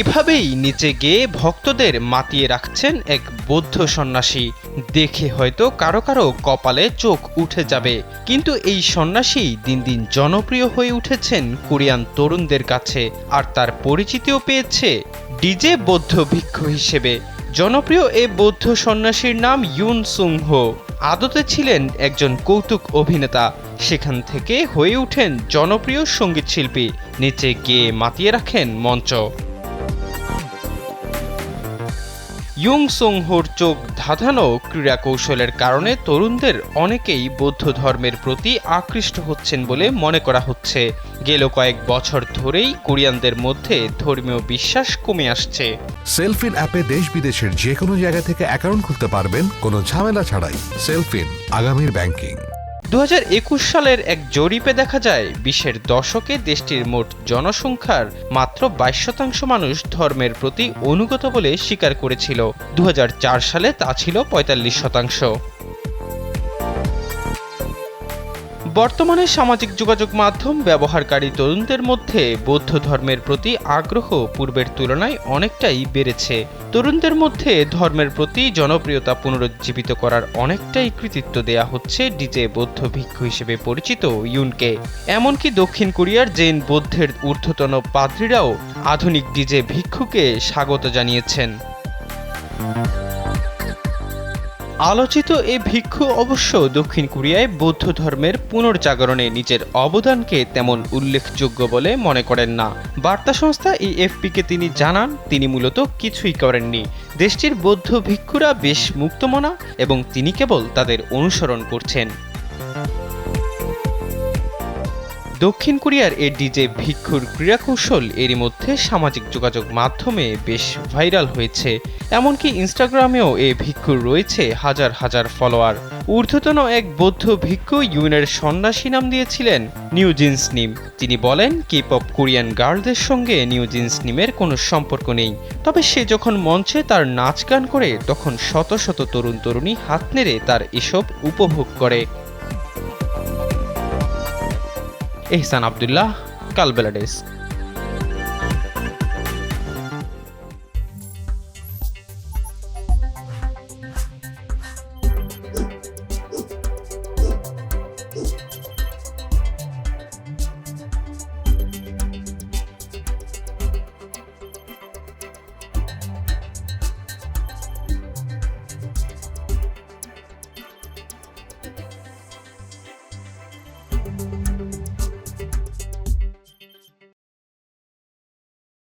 এভাবেই নিচে গিয়ে ভক্তদের মাতিয়ে রাখছেন এক বৌদ্ধ সন্ন্যাসী। দেখে হয়তো কারও কারও কপালে চোখ উঠে যাবে। কিন্তু এই সন্ন্যাসী দিন দিন জনপ্রিয় হয়ে উঠেছেন কোরিয়ান তরুণদের কাছে। আর তার পরিচিতিও পেয়েছে ডিজে বৌদ্ধ ভিক্ষু হিসেবে। জনপ্রিয় এ বৌদ্ধ সন্ন্যাসীর নাম ইউন সুং হো। আদতে ছিলেন একজন কৌতুক অভিনেতা। সেখান থেকে হয়ে ওঠেন জনপ্রিয় সংগীত শিল্পী নিচে গিয়ে মাতিয়ে রাখেন মঞ্চ। ইয়ং সুং হোর চোখ ধাঁধানো ক্রীড়া কৌশলের কারণে তরুণদের অনেকেই বৌদ্ধ ধর্মের প্রতি আকৃষ্ট হচ্ছেন বলে মনে করা হচ্ছে। গেল কয়েক বছর ধরেই কোরিয়ানদের মধ্যে ধর্মীয় বিশ্বাস কমে আসছে। সেলফিন অ্যাপে দেশ বিদেশের যে কোনো জায়গা থেকে অ্যাকাউন্ট খুলতে পারবেন, কোনো ঝামেলা ছাড়াই। সেলফিন, আগামীর ব্যাংকিং। দু হাজার একুশ সালের এক জরিপে দেখা যায় বিশ্বের দশকে দেশটির মোট জনসংখ্যার মাত্র বাইশ শতাংশ মানুষ ধর্মের প্রতি অনুগত বলে স্বীকার করেছিল। দু হাজার চার সালে তা ছিল পঁয়তাল্লিশ শতাংশ। বর্তমানে সামাজিক যোগাযোগ মাধ্যম ব্যবহারকারী তরুণদের মধ্যে বৌদ্ধ ধর্মের প্রতি আগ্রহ পূর্বের তুলনায় অনেকটাই বেড়েছে। তরুণদের মধ্যে ধর্মের প্রতি জনপ্রিয়তা পুনরুজ্জীবিত করার অনেকটাই কৃতিত্ব দেয়া হচ্ছে ডিজে বৌদ্ধ ভিক্ষু হিসেবে পরিচিত ইউনকে। এমনকি দক্ষিণ কোরিয়ার জেন বৌদ্ধের ঊর্ধ্বতন পাদ্রীরাও আধুনিক ডিজে ভিক্ষুকে স্বাগত জানিয়েছেন। আলোচিত এ ভিক্ষু অবশ্য দক্ষিণ কোরিয়ায় বৌদ্ধ ধর্মের পুনর্জাগরণে নিজের অবদানকে তেমন উল্লেখযোগ্য বলে মনে করেন না। বার্তা সংস্থা ইএফপিকে তিনি জানান, তিনি মূলত কিছুই করেননি। দেশটির বৌদ্ধ ভিক্ষুরা বেশ মুক্তমনা এবং তিনি কেবল তাদের অনুসরণ করছেন। দক্ষিণ কোরিয়ার এ ডিজে ভিক্ষুর ক্রীড়াকৌশল এরই মধ্যে সামাজিক যোগাযোগ মাধ্যমে বেশ ভাইরাল হয়েছে। এমনকি ইনস্টাগ্রামেও এ ভিক্ষুর রয়েছে হাজার হাজার ফলোয়ার। ঊর্ধ্বতন এক বৌদ্ধ ভিক্ষু ইউনের সন্ন্যাসী নাম দিয়েছিলেন নিউ জিন্স নিম। তিনি বলেন কে পপ কোরিয়ান গার্লদের সঙ্গে নিউ জিন্স নিমের কোনো সম্পর্ক নেই। তবে সে যখন মঞ্চে তার নাচ গান করে, তখন শত শত তরুণ তরুণী হাত নেড়ে তার এসব উপভোগ করে। এহসান আবদুল্লাহ কালবেলা ডেস্ক।